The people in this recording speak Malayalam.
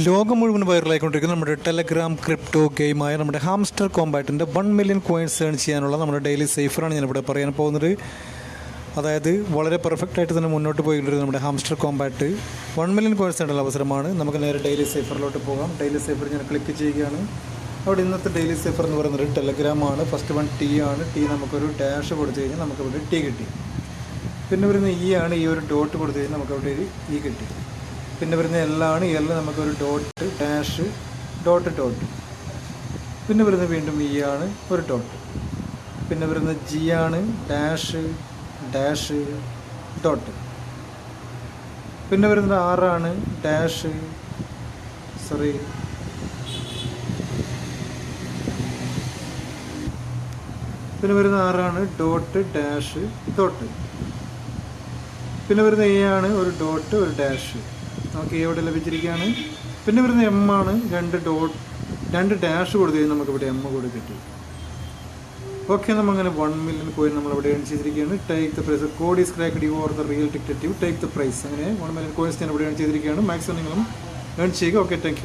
ലോകം മുഴുവൻ വൈറലായിക്കൊണ്ടിരിക്കുന്ന നമ്മുടെ ടെലഗ്രാം ക്രിപ്റ്റോ ഗെയിമായ നമ്മുടെ ഹാംസ്റ്റർ കോമ്പാറ്റിന്റെ വൺ മില്യൺ കോയിൻസ് ഏൺ ചെയ്യാനുള്ള നമ്മുടെ ഡെയിലി സേഫറാണ് ഞാനിവിടെ പറയാൻ പോകുന്നത്. അതായത് വളരെ പെർഫെക്റ്റ് ആയിട്ട് തന്നെ മുന്നോട്ട് പോയിക്കൊണ്ടിരുന്ന നമ്മുടെ Hamster Kombat one million coins ഉള്ള അവസരമാണ്. നമുക്ക് നേരെ ഡെയിലി സേഫറിലോട്ട് പോകാം. ഡെയിലി സേഫർ ഞാൻ ക്ലിക്ക് ചെയ്യുകയാണ്. അവിടെ ഇന്നത്തെ ഡെയിലി സേഫർ എന്ന് പറയുന്നത് ടെലഗ്രാം ആണ്. ഫസ്റ്റ് വൺ ടി ആണ്. ടി നമുക്കൊരു ഡാഷ് കൊടുത്തു കഴിഞ്ഞാൽ നമുക്കവിടെ ടി കിട്ടി. പിന്നെ വരുന്ന ഇ ആണ്. ഈ ഒരു ഡോട്ട് കൊടുത്തു കഴിഞ്ഞാൽ നമുക്കവിടെ ഒരു ഇ കിട്ടി. പിന്നെ വരുന്ന എല്ലാണ് എൽ നമുക്കൊരു ഡോട്ട് ഡാഷ് ഡോട്ട് ഡോട്ട് പിന്നെ വരുന്ന വീണ്ടും ഇ ആണ് ഒരു ഡോട്ട് പിന്നെ വരുന്ന ജി ആണ് ഡാഷ് ഡാഷ് ഡോട്ട് പിന്നെ വരുന്നത് ആറാണ് ഡാഷ് സോറി പിന്നെ വരുന്ന ആറാണ് ഡോട്ട് ഡാഷ് ഡോട്ട് പിന്നെ വരുന്ന എ ആണ് ഒരു ഡോട്ട് ഒരു ഡാഷ് എ ഇവിടെ ലഭിച്ചിരിക്കുകയാണ്. പിന്നെ വരുന്ന എം ആണ്. രണ്ട് ഡോട്ട് രണ്ട് ഡാഷ് കൊടുത്തു കഴിഞ്ഞാൽ നമുക്ക് ഇവിടെ എം കൂടെ കിട്ടി. ഓക്കെ നമ്മൾ അങ്ങനെ വൺ മില്യൺ കോയിൻ നമ്മൾ ഇവിടെ ഏൺ ചെയ്തിരിക്കുകയാണ്. Take the prize code is crack you or the real detective take the prize അങ്ങനെ വൺ മില്യൺ കോയിൻസ് ഞാൻ ഇവിടെ ഏൺ ചെയ്തിരിക്കുകയാണ്. മാക്സിമം നിങ്ങളും ഏൺ ചെയ്യുക. Okay thank